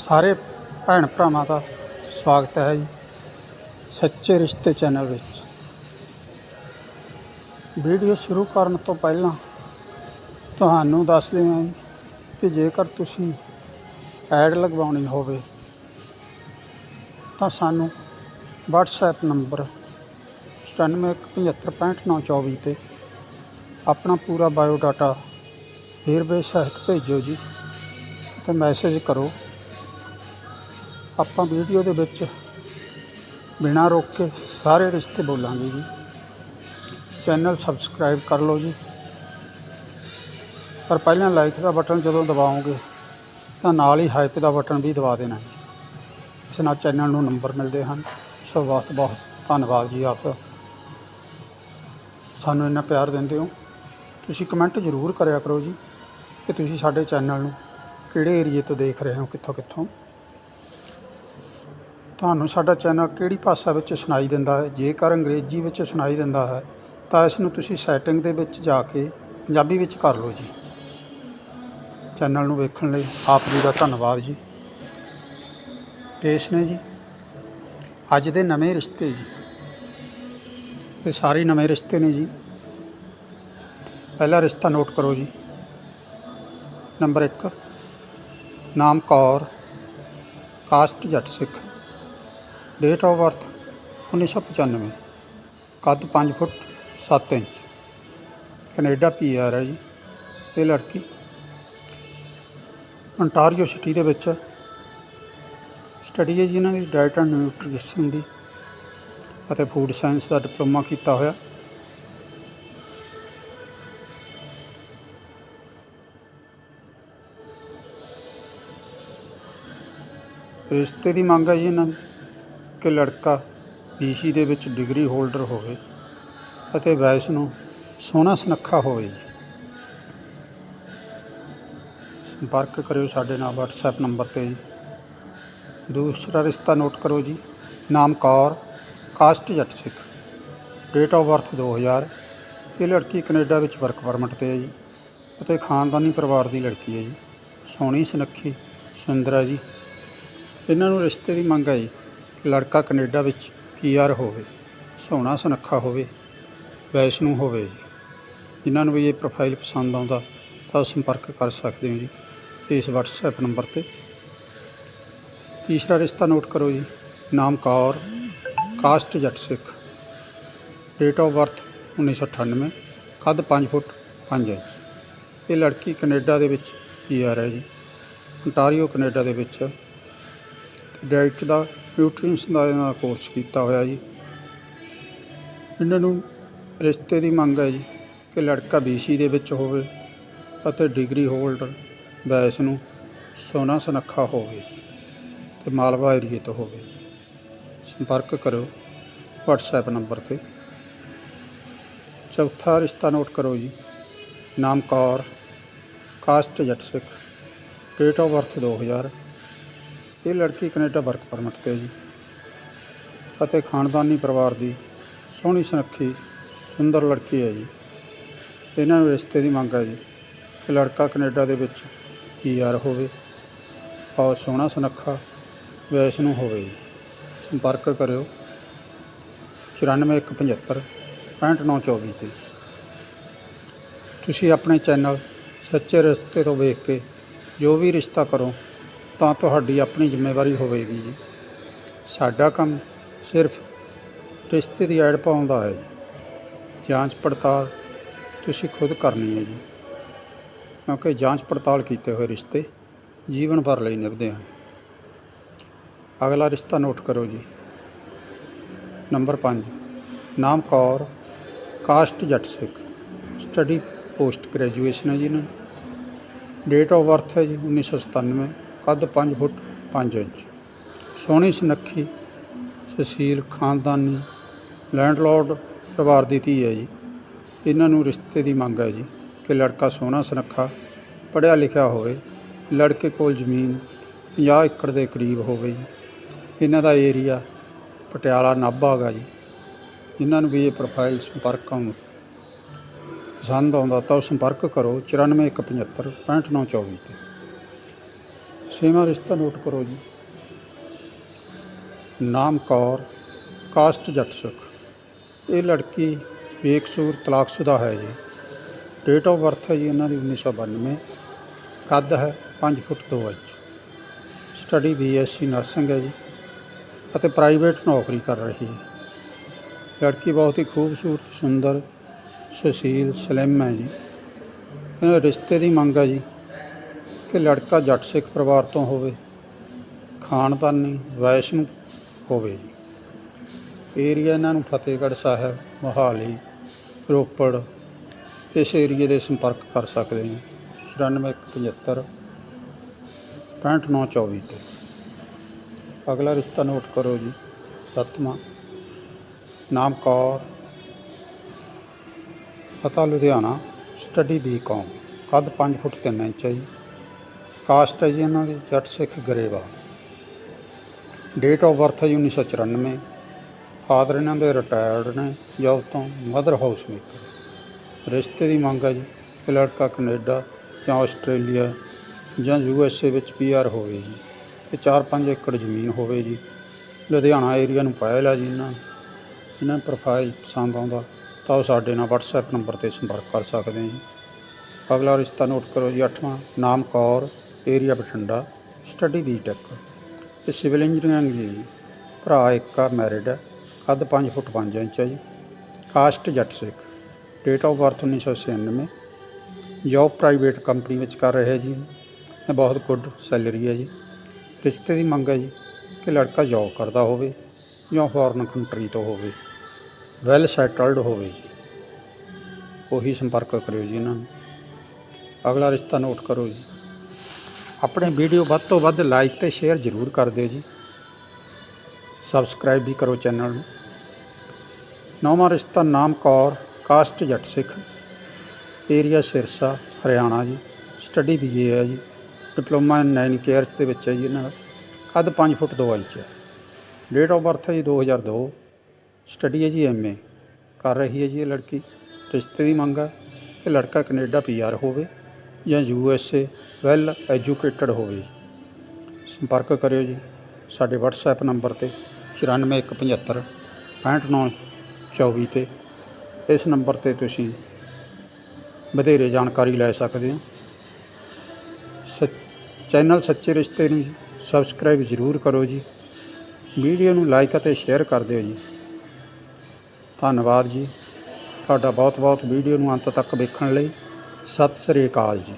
ਸਾਰੇ ਭੈਣ ਭਰਾਵਾਂ ਦਾ ਸਵਾਗਤ ਹੈ ਜੀ, ਸੱਚੇ ਰਿਸ਼ਤੇ ਚੈਨਲ ਵਿੱਚ। ਵੀਡੀਓ ਸ਼ੁਰੂ ਕਰਨ ਤੋਂ ਪਹਿਲਾਂ ਤੁਹਾਨੂੰ ਦੱਸ ਦਿਆਂ ਜੀ ਕਿ ਜੇਕਰ ਤੁਸੀਂ ਐਡ ਲਗਵਾਉਣੀ ਹੋਵੇ, ਤਾਂ ਸਾਨੂੰ WhatsApp ਨੰਬਰ 9717565924 ਤੇ ਆਪਣਾ ਪੂਰਾ ਬਾਇਓਡਾਟਾ ਵੇਰਵੇ ਸਹਿਤ ਭੇਜੋ ਜੀ ਤੇ ਮੈਸੇਜ ਕਰੋ। ਆਪਾਂ ਵੀਡੀਓ ਦੇ ਵਿੱਚ ਬਿਨਾਂ ਰੋਕ ਕੇ ਸਾਰੇ ਰਿਸ਼ਤੇ ਬੋਲਾਂਗੇ ਜੀ। ਚੈਨਲ ਸਬਸਕ੍ਰਾਈਬ ਕਰ ਲਓ ਜੀ। ਪਰ ਪਹਿਲਾਂ ਲਾਈਕ ਦਾ ਬਟਨ ਜਦੋਂ ਦਬਾਓਗੇ, ਤਾਂ ਨਾਲ ਹੀ ਹਾਈਪ ਦਾ ਬਟਨ ਵੀ ਦਬਾ ਦੇਣਾ ਜੀ। ਇਸ ਨਾਲ ਚੈਨਲ ਨੂੰ ਨੰਬਰ ਮਿਲਦੇ ਹਨ। ਸੋ ਬਹੁਤ ਬਹੁਤ ਧੰਨਵਾਦ ਜੀ ਆਪ। ਸਾਨੂੰ ਇੰਨਾ ਪਿਆਰ ਦਿੰਦੇ ਹੋ। ਤੁਸੀਂ ਕਮੈਂਟ ਜ਼ਰੂਰ ਕਰਿਆ ਕਰੋ ਜੀ ਕਿ ਤੁਸੀਂ ਸਾਡੇ ਚੈਨਲ ਨੂੰ ਕਿਹੜੇ ਏਰੀਏ ਤੋਂ ਦੇਖ ਰਹੇ ਹੋ ਕਿੱਥੋਂ ਕਿੱਥੋਂ ਤੁਹਾਨੂੰ ਸਾਡਾ ਚੈਨਲ ਕਿਹੜੀ ਭਾਸ਼ਾ ਵਿੱਚ ਸੁਣਾਈ ਦਿੰਦਾ ਹੈ? ਜੇਕਰ ਅੰਗਰੇਜ਼ੀ ਵਿੱਚ ਸੁਣਾਈ ਦਿੰਦਾ ਹੈ, ਤਾਂ ਇਸ ਨੂੰ ਤੁਸੀਂ ਸੈਟਿੰਗ ਦੇ ਵਿੱਚ ਜਾ ਕੇ ਪੰਜਾਬੀ ਵਿੱਚ ਕਰ ਲਓ ਜੀ। ਚੈਨਲ ਨੂੰ ਵੇਖਣ ਲਈ ਆਪ ਜੀ ਦਾ ਧੰਨਵਾਦ ਜੀ। ਪੇਸ਼ ਨੇ ਜੀ। ਅੱਜ ਦੇ ਨਵੇਂ ਰਿਸ਼ਤੇ ਜੀ। ਇਹ ਸਾਰੇ ਨਵੇਂ ਰਿਸ਼ਤੇ ਨੇ ਜੀ। ਪਹਿਲਾ ਰਿਸ਼ਤਾ ਨੋਟ ਕਰੋ ਜੀ। ਨੰਬਰ 1 ਨਾਮ Kaur. Caste Jatt Sikh. Date of birth 1995 ਕੱਦ 5 foot 7 inch. Canada P R ਹੈ ਜੀ। ਇਹ ਲੜਕੀ ਅੰਟਾਰੀਓ ਸਿਟੀ ਦੇ ਵਿੱਚ ਸਟੱਡੀ ਹੈ ਜੀ ਇਹਨਾਂ ਦੀ ਡਾਈਟ ਐਂਡ ਨਿਊਟ੍ਰੀਸ਼ਨ ਦੀ ਅਤੇ ਫੂਡ ਸਾਇੰਸ ਦਾ ਡਿਪਲੋਮਾ ਕੀਤਾ ਹੋਇਆ। ਰਿਸ਼ਤੇ ਦੀ ਮੰਗ ਹੈ ਜੀ ਇਹਨਾਂ ਦੀ। ਕਿ ਲੜਕਾ ਬੀਸੀ ਦੇ ਵਿੱਚ ਡਿਗਰੀ ਹੋਲਡਰ ਹੋਵੇ ਅਤੇ ਵੈਸ ਨੂੰ ਸੋਹਣਾ ਸੁਨੱਖਾ ਹੋਵੇ ਜੀ। ਸੰਪਰਕ ਕਰਿਓ ਸਾਡੇ ਨਾਲ WhatsApp ਨੰਬਰ ਤੇ ਜੀ। ਦੂਸਰਾ ਰਿਸ਼ਤਾ ਨੋਟ ਕਰੋ ਜੀ। ਨਾਮ Kaur, caste Jatt Sikh. Date of birth 2000 ਇਹ ਲੜਕੀ ਕੈਨੇਡਾ ਵਿੱਚ ਵਰਕ ਪਰਮਿਟ ਤੇ ਹੈ ਜੀ ਅਤੇ ਖਾਨਦਾਨੀ ਪਰਿਵਾਰ ਦੀ ਲੜਕੀ ਹੈ ਜੀ। ਸੋਹਣੀ, ਸੁਨੱਖੀ, ਸੁੰਦਰ ਹੈ ਜੀ। ਇਹਨਾਂ ਨੂੰ ਰਿਸ਼ਤੇ ਦੀ ਮੰਗ ਹੈ ਜੀ। ਲੜਕਾ ਕੈਨੇਡਾ ਵਿੱਚ ਪੀਆਰ ਹੋਵੇ, ਸੋਹਣਾ ਸੁਨੱਖਾ ਹੋਵੇ, ਵੈਸ਼ਨੂੰ ਹੋਵੇ ਜੀ। ਜਿਨ੍ਹਾਂ ਨੂੰ ਵੀ ਇਹ ਪ੍ਰੋਫਾਈਲ ਪਸੰਦ ਆਉਂਦਾ, ਤਾਂ ਸੰਪਰਕ ਕਰ ਸਕਦੇ ਹੋ ਜੀ ਇਸ WhatsApp ਨੰਬਰ ਤੇ। ਤੀਸਰਾ ਰਿਸ਼ਤਾ ਨੋਟ ਕਰੋ ਜੀ, ਨਾਮ Kaur, caste Jatt Sikh. Date of birth 1998 ਕੱਦ 5 ਫੁੱਟ 5 ਇੰਚ। ਇਹ ਲੜਕੀ ਕੈਨੇਡਾ ਦੇ ਵਿੱਚ ਪੀਆਰ ਹੈ ਜੀ। Ontario, ਕੈਨੇਡਾ ਦੇ ਵਿੱਚ। ਡਾਈਟ ਦਾ ਨਿਊਟ੍ਰੀਸ਼ਨਸ ਦਾ ਇਹਨਾਂ ਕੋਰਸ ਕੀਤਾ ਹੋਇਆ ਜੀ। ਇਹਨਾਂ ਨੂੰ ਰਿਸ਼ਤੇ ਦੀ ਮੰਗ ਹੈ ਜੀ ਕਿ ਲੜਕਾ ਬੀਸੀ ਦੇ ਵਿੱਚ ਹੋਵੇ ਅਤੇ ਡਿਗਰੀ ਹੋਲਡਰ ਬੈਸ ਨੂੰ ਸੋਨਾ ਸੁਨੱਖਾ ਹੋਵੇ ਤੇ ਮਾਲਵਾ ਏਰੀਏ ਤੋਂ ਹੋਵੇ ਸੰਪਰਕ ਕਰੋ WhatsApp ਨੰਬਰ ਤੇ। ਚੌਥਾ ਰਿਸ਼ਤਾ ਨੋਟ ਕਰੋ ਜੀ। ਨਾਮ Kaur caste Jatt Sikh date of birth 2000 ਇਹ ਲੜਕੀ ਕੈਨੇਡਾ ਵਰਕ ਪਰਮਿਟ ਤੇ ਜੀ ਅਤੇ ਖਾਨਦਾਨੀ ਪਰਿਵਾਰ ਦੀ ਸੋਹਣੀ ਸੁਨੱਖੀ ਸੁੰਦਰ ਲੜਕੀ ਹੈ ਜੀ। ਇਹਨਾਂ ਨੂੰ ਰਿਸ਼ਤੇ ਦੀ ਮੰਗ ਹੈ ਜੀ ਕਿ ਲੜਕਾ ਕੈਨੇਡਾ ਦੇ ਵਿੱਚ ਪੀਆਰ ਹੋਵੇ ਔਰ ਸੋਹਣਾ, ਸੁਨੱਖਾ ਵੈਸ ਨੂੰ ਹੋਵੇ ਜੀ। ਸੰਪਰਕ ਕਰਿਓ। 9417 65924 ਤੇ। ਤੁਸੀਂ ਆਪਣੇ ਚੈਨਲ ਸੱਚੇ ਰਿਸ਼ਤੇ ਤੋਂ ਵੇਖ ਕੇ ਜੋ ਵੀ ਰਿਸ਼ਤਾ ਕਰੋ ਤਾਂ ਤੁਹਾਡੀ ਆਪਣੀ ਜ਼ਿੰਮੇਵਾਰੀ ਹੋਵੇਗੀ ਜੀ। ਸਾਡਾ ਕੰਮ ਸਿਰਫ ਰਿਸ਼ਤੇ ਦੀ ਐਡ ਪਾਉਣ ਦਾ ਹੈ ਜੀ। ਜਾਂਚ ਪੜਤਾਲ ਤੁਸੀਂ ਖੁਦ ਕਰਨੀ ਹੈ ਜੀ। ਕਿਉਂਕਿ ਜਾਂਚ ਪੜਤਾਲ ਕੀਤੇ ਹੋਏ ਰਿਸ਼ਤੇ ਜੀਵਨ ਭਰ ਲਈ ਨਿਭਦੇ ਹਨ। ਅਗਲਾ ਰਿਸ਼ਤਾ ਨੋਟ ਕਰੋ ਜੀ। ਨੰਬਰ 5 ਨਾਮ ਕੌਰ, ਕਾਸਟ ਜੱਟ ਸਿੱਖ। ਸਟੱਡੀ ਪੋਸਟ ਗ੍ਰੈਜੂਏਸ਼ਨ ਹੈ ਜੀ ਇਹਨਾਂ ਡੇਟ ਆਫ ਬਰਥ ਹੈ ਜੀ 1997 ਕੱਦ 5 ਫੁੱਟ 5 ਇੰਚ। ਸੋਹਣੀ ਸੁਨੱਖੀ ਸੁਸ਼ੀਲ, ਖਾਨਦਾਨੀ, ਲੈਂਡਲੋਰਡ ਪਰਿਵਾਰ ਦੀ ਧੀ ਹੈ ਜੀ। ਇਹਨਾਂ ਨੂੰ ਰਿਸ਼ਤੇ ਦੀ ਮੰਗ ਹੈ ਜੀ ਕਿ ਲੜਕਾ ਸੋਹਣਾ, ਸੁਨੱਖਾ, ਪੜ੍ਹਿਆ ਲਿਖਿਆ ਹੋਵੇ, ਲੜਕੇ ਕੋਲ ਜ਼ਮੀਨ 50 ਏਕੜ ਦੇ ਕਰੀਬ ਹੋਵੇ ਜੀ। ਇਹਨਾਂ ਦਾ ਏਰੀਆ ਪਟਿਆਲਾ ਨਾਭਾ ਹੈਗਾ ਜੀ। ਇਹਨਾਂ ਨੂੰ ਵੀ ਇਹ ਪ੍ਰੋਫਾਈਲ ਸੰਪਰਕ ਆਉਂ ਪਸੰਦ ਆਉਂਦਾ ਤਾਂ ਉਹ ਸੰਪਰਕ ਕਰੋ 9417565924 ਤੇ। ਛੇਵਾਂ ਰਿਸ਼ਤਾ ਨੋਟ ਕਰੋ ਜੀ। ਨਾਮ ਕੌਰ, ਕਾਸਟ ਜੱਟ ਸਿੱਖ। ਇਹ ਲੜਕੀ ਬੇਕਸੂਰ ਤਲਾਕਸ਼ੁਦਾ ਹੈ ਜੀ। ਡੇਟ ਆਫ ਬਰਥ ਹੈ ਜੀ ਇਹਨਾਂ ਦੀ 1992 ਕੱਦ ਹੈ 5 foot 2 inch. Study BSc nursing ਹੈ ਜੀ। ਅਤੇ ਪ੍ਰਾਈਵੇਟ ਨੌਕਰੀ ਕਰ ਰਹੀ ਹੈ। ਲੜਕੀ ਬਹੁਤ ਹੀ ਖੂਬਸੂਰਤ, ਸੁੰਦਰ, ਸੁਸ਼ੀਲ, ਸਲਿਮ ਹੈ ਜੀ। ਇਹਨਾਂ ਰਿਸ਼ਤੇ ਦੀ ਮੰਗ ਹੈ ਜੀ। ਕਿ ਲੜਕਾ ਜੱਟ ਸਿੱਖ ਪਰਿਵਾਰ ਤੋਂ ਹੋਵੇ, ਖਾਨਦਾਨੀ, ਵੈਸ਼ਨੂੰ ਹੋਵੇ ਜੀ। ਏਰੀਆ ਇਹਨਾਂ ਨੂੰ ਫਤਿਹਗੜ੍ਹ ਸਾਹਿਬ, ਮੋਹਾਲੀ, ਰੋਪੜ, ਇਸ ਏਰੀਏ ਦੇ ਸੰਪਰਕ ਕਰ ਸਕਦੇ ਨੇ। 94175 65924 ਤੇ। ਅਗਲਾ ਰਿਸ਼ਤਾ ਨੋਟ ਕਰੋ ਜੀ, ਸੱਤਵਾਂ। ਨਾਮ ਕੌਰ। ਪਤਾ ਲੁਧਿਆਣਾ, ਸਟੱਡੀ ਬੀਕਾਮ। ਕੱਦ 5 ਫੁੱਟ 3 ਇੰਚ ਹੈ ਜੀ। ਕਾਸਟ ਹੈ ਜੀ ਇਹਨਾਂ ਦੀ, Jatt Sikh Grewal. Date of birth ਹੈ ਜੀ 1994 ਫਾਦਰ ਇਹਨਾਂ ਦੇ ਰਿਟਾਇਰਡ ਨੇ ਜੋਬ ਤੋਂ ਮਦਰ ਹਾਊਸ ਮੇਕਰ ਰਿਸ਼ਤੇ ਦੀ ਮੰਗ ਹੈ ਜੀ ਕਿ ਲੜਕਾ ਕੈਨੇਡਾ ਜਾਂ ਆਸਟ੍ਰੇਲੀਆ ਜਾਂ ਯੂ ਐਸ ਏ ਵਿੱਚ ਪੀ ਆਰ ਹੋਵੇ ਜੀ। ਤੇ 4-5 ਏਕੜ ਜ਼ਮੀਨ ਹੋਵੇ ਜੀ। ਲੁਧਿਆਣਾ ਏਰੀਆ ਨੂੰ ਪਾਇਲ ਆ ਜੀ ਇਹਨਾਂ। ਇਹਨਾਂ ਨੂੰ ਪ੍ਰੋਫਾਈਲ ਪਸੰਦ ਆਉਂਦਾ, ਤਾਂ ਉਹ ਸਾਡੇ ਨਾਲ WhatsApp ਨੰਬਰ ਤੇ ਸੰਪਰਕ ਕਰ ਸਕਦੇ ਜੀ। ਅਗਲਾ ਰਿਸ਼ਤਾ ਨੋਟ ਕਰੋ ਜੀ, ਅੱਠਵਾਂ। ਨਾਮ Kaur. Area Bathinda, study BTech. ਤੇ ਸਿਵਲ ਇੰਜੀਨੀਅਰਿੰਗ ਜੀ। ਭਰਾ ਇੱਕ ਮੈਰਿਡ ਹੈ ਕੱਦ 5 ਫੁੱਟ 5 ਇੰਚ ਹੈ ਜੀ। Caste Jatt Sikh. Date of birth 1996 job private company ਵਿੱਚ ਕਰ ਰਹੇ ਜੀ। ਇਹ ਬਹੁਤ ਗੁੱਡ ਸੈਲਰੀ ਹੈ ਜੀ। ਰਿਸ਼ਤੇ ਦੀ ਮੰਗ ਹੈ ਜੀ ਕਿ ਲੜਕਾ ਜੋਬ ਕਰਦਾ ਹੋਵੇ ਜਾਂ ਫੋਰਨ ਕੰਟਰੀ ਤੋਂ ਹੋਵੇ। ਵੈਲ ਸੈਟਲਡ ਹੋਵੇ ਜੀ। ਉਹੀ ਸੰਪਰਕ ਕਰਿਓ ਜੀ ਇਹਨਾਂ ਨੂੰ। ਅਗਲਾ ਰਿਸ਼ਤਾ ਨੋਟ ਕਰੋ ਜੀ। ਆਪਣੇ ਵੀਡੀਓ ਵੱਧ ਤੋਂ ਵੱਧ ਲਾਈਕ ਤੇ ਸ਼ੇਅਰ ਜ਼ਰੂਰ ਕਰ ਦਿਓ ਜੀ। ਸਬਸਕ੍ਰਾਈਬ ਵੀ ਕਰੋ ਚੈਨਲ ਨੂੰ। ਨੌਵਾਂ ਰਿਸ਼ਤਾ ਨਾਮ ਕੌਰ, ਕਾਸਟ ਜੱਟ ਸਿੱਖ, ਏਰੀਆ ਸਿਰਸਾ, ਹਰਿਆਣਾ ਜੀ। ਸਟੱਡੀ ਬੀਏ ਹੈ ਜੀ। ਡਿਪਲੋਮਾ ਇਨ ਨਾਈਨ ਕੇਅਰ ਦੇ ਵਿੱਚ ਹੈ ਜੀ ਇਹਨਾਂ ਦਾ। ਕੱਦ 5 ਫੁੱਟ 2 ਇੰਚ ਹੈ। ਡੇਟ ਆਫ ਬਰਥ ਹੈ ਜੀ 2002 ਸਟੱਡੀ ਹੈ ਜੀ ਐਮਏ ਕਰ ਰਹੀ ਹੈ ਜੀ ਇਹ ਲੜਕੀ। ਰਿਸ਼ਤੇ ਦੀ ਮੰਗ ਹੈ ਕਿ ਲੜਕਾ ਕੈਨੇਡਾ ਪੀਆਰ ਹੋਵੇ। ਜਾਂ U S A well educated ਹੋਵੇ। ਸੰਪਰਕ ਕਰਿਓ ਜੀ। ਸਾਡੇ WhatsApp ਨੰਬਰ ਤੇ 94175 65924 ਤੇ ਇਸ ਨੰਬਰ ਤੇ ਤੁਸੀਂ ਵਧੇਰੇ ਜਾਣਕਾਰੀ ਲੈ ਸਕਦੇ ਹੋ। ਸ ਚੈਨਲ ਸੱਚੇ ਰਿਸ਼ਤੇ ਨੂੰ ਸਬਸਕ੍ਰਾਈਬ ਜ਼ਰੂਰ ਕਰੋ ਜੀ। ਵੀਡੀਓ ਨੂੰ ਲਾਈਕ ਅਤੇ ਸ਼ੇਅਰ ਕਰ ਦਿਓ ਜੀ। ਧੰਨਵਾਦ ਜੀ। ਤੁਹਾਡਾ ਬਹੁਤ ਬਹੁਤ ਵੀਡੀਓ ਨੂੰ ਅੰਤ ਤੱਕ ਵੇਖਣ ਲਈ। ਸਤਿ ਸ੍ਰੀ ਅਕਾਲ ਜੀ।